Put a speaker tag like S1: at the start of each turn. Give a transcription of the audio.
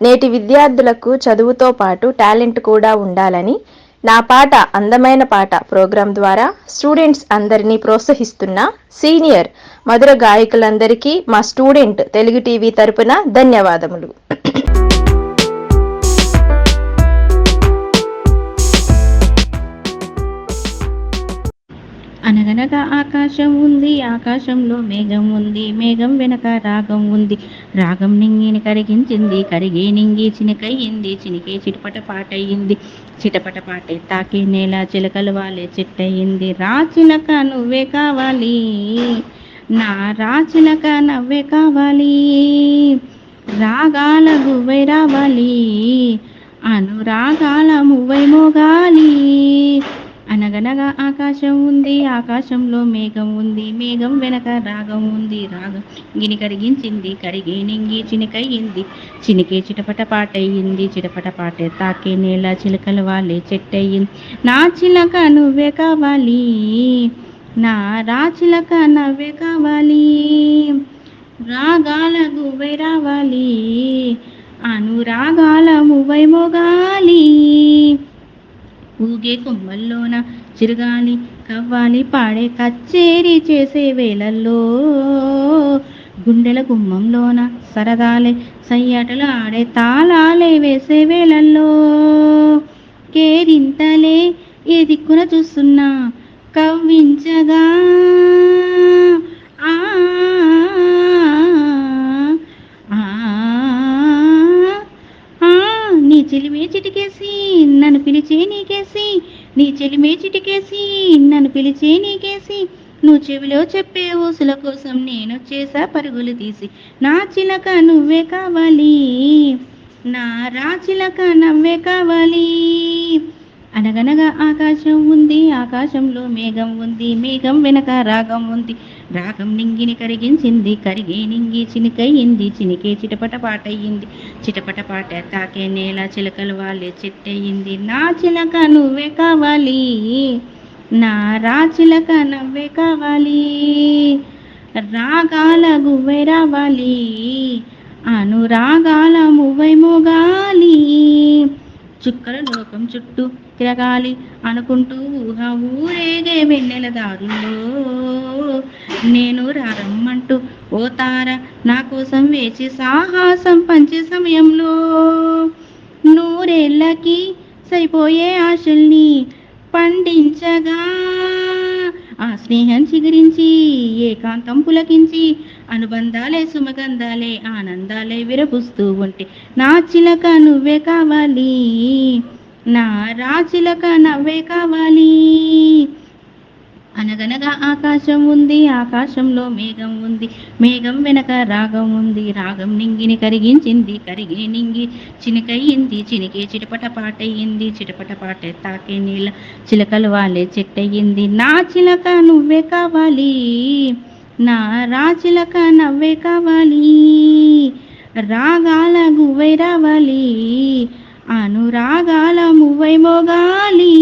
S1: నేటి విద్యార్థులకు చదువుతో పాటు టాలెంట్ కూడా ఉండాలని నా పాట అందమైన పాట ప్రోగ్రాం ద్వారా స్టూడెంట్స్ అందరినీ ప్రోత్సహిస్తున్న సీనియర్ మధుర గాయకులందరికీ మా స్టూడెంట్ తెలుగు టీవీ తరపున ధన్యవాదములు.
S2: అనగనగా ఆకాశం ఉంది ఆకాశంలో మేఘం ఉంది మేఘం వెనక రాగం ఉంది. రాగం నింగిని కరిగించింది కరిగే నింగి చినికయ్యింది చినికే చిటపట పాటయ్యింది. చిటపట పాటే తాకే నేల చిలకలు వాలే చెట్టయింది రా చిలక నువ్వే కావాలి నా రా చిలక నవ్వే కావాలి. రాగాల గువ్వై రావాలి అనురాగాల మువ్వై మోగాలి. అనగనగా ఆకాశం ఉంది ఆకాశంలో మేఘం ఉంది మేఘం వెనక రాగం ఉంది రాగం గిని కరిగించింది కడిగి నింగి చినికయ్యింది చినికే చిటపట పాటయ్యింది చిటపట పాటే తాకే నేల చిలకలు వాళ్ళే చెట్టయ్యింది నా చిలక నువ్వే కావాలి నా రా చిలక నవ్వే కావాలి రాగాల గువ్వై రావాలి అనురాగాల మువ్వై మొగాలి. ఊగే కొమ్మల్లోన చిరుగాలి కవ్వాలి పాడే కచ్చేరి చేసే వేళల్లో గుండెల గుమ్మంలోన సరదాలే సయ్యాటలు ఆడే తాళాలే వేసే వేళల్లో కేరింతలే ఏ దిక్కున చూస్తున్నా కవ్వించగా ఆ, నీ చెలిమే చిటికేసి నన్ను పిలిచే నీకేసి నువ్వు చెవిలో చెప్పే ఊసుల కోసం నేను చేసా పరుగులు తీసి. నా చిలక నువ్వే కావాలి నా రా చిలక నవ్వే కావాలి. అనగనగా ఆకాశం ఉంది ఆకాశంలో మేఘం ఉంది మేఘం వెనక రాగం ఉంది. రాగం నింగిని కరిగించింది కరిగే నింగి చినికయ్యింది చినికే చిటపట పాటయ్యింది. చిటపట పాట తాకే నేల చిలకలు వాళ్ళే చెట్టయ్యింది. నా చిలక నువ్వే కావాలి నా రా చిలక నవ్వే కావాలి. రాగాల గువ్వే రావాలి అనురాగాల మువ్వై మోగాలి. చుక్కల లోకం చుట్టూ తిరగాలి అనుకుంటూ ఊహ ఊరేగే వెన్నెల దారుల్లో. నేను రారమ్మంటూ ఓ తార నా కోసం వేచి సాహసం పంచే సమయంలో నూరేళ్ళకి సరిపోయే ఆశల్ని పండించగా ఆ స్నేహం చిగురించి ఏకాంతం పులకించి అనుబంధాలే సుమగంధాలే ఆనందాలే విరపుస్తూ ఉంటే నా చిలక నువ్వే కావాలి. నా రా చిలక నవ్వే కావాలి. అనగనగా ఆకాశం ఉంది ఆకాశంలో మేఘం ఉంది. మేఘం వెనక రాగం ఉంది రాగం నింగిని కరిగించింది కరిగే నింగి చినికయ్యింది. చినికే చిటపట పాటయ్యింది చిటపట పాట తాకే నీళ్ళ చిలకలు వాళ్ళే చెట్టయ్యింది. నా చిలక నువ్వే కావాలి నా రా చిలక నవ్వే కావాలి. రాగాల గువ్వై రావాలి అనురాగాల మువ్వై మోగాలి.